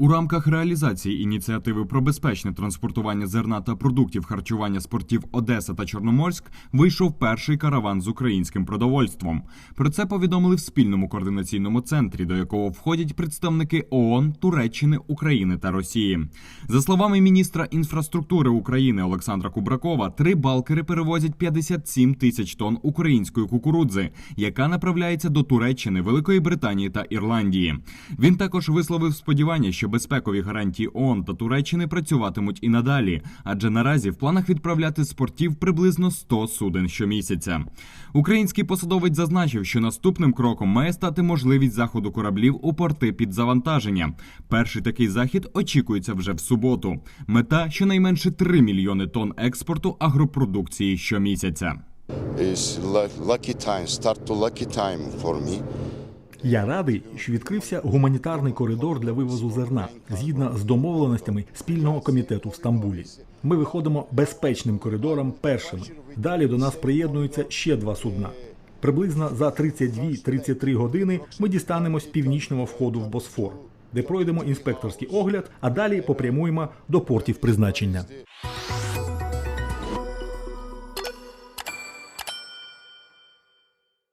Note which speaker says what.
Speaker 1: У рамках реалізації ініціативи про безпечне транспортування зерна та продуктів харчування з портів Одеса та Чорноморськ вийшов перший караван з українським продовольством. Про це повідомили в спільному координаційному центрі, до якого входять представники ООН, Туреччини, України та Росії. За словами міністра інфраструктури України Олександра Кубракова, три балкери перевозять 57 тисяч тонн української кукурудзи, яка направляється до Туреччини, Великої Британії та Ірландії. Він також висловив сподівання, що безпекові гарантії ООН та Туреччини працюватимуть і надалі, адже наразі в планах відправляти з портів приблизно 100 суден щомісяця. Український посадовець зазначив, що наступним кроком має стати можливість заходу кораблів у порти під завантаження. Перший такий захід очікується вже в суботу. Мета щонайменше 3 мільйони тонн експорту агропродукції щомісяця.
Speaker 2: It's lu- lucky time, start to lucky time for me.
Speaker 3: Я радий, що відкрився гуманітарний коридор для вивозу зерна згідно з домовленостями спільного комітету в Стамбулі. Ми виходимо безпечним коридором першими. Далі до нас приєднуються ще два судна. Приблизно за 32-33 години ми дістанемось північного входу в Босфор, де пройдемо інспекторський огляд, а далі попрямуємо до портів призначення.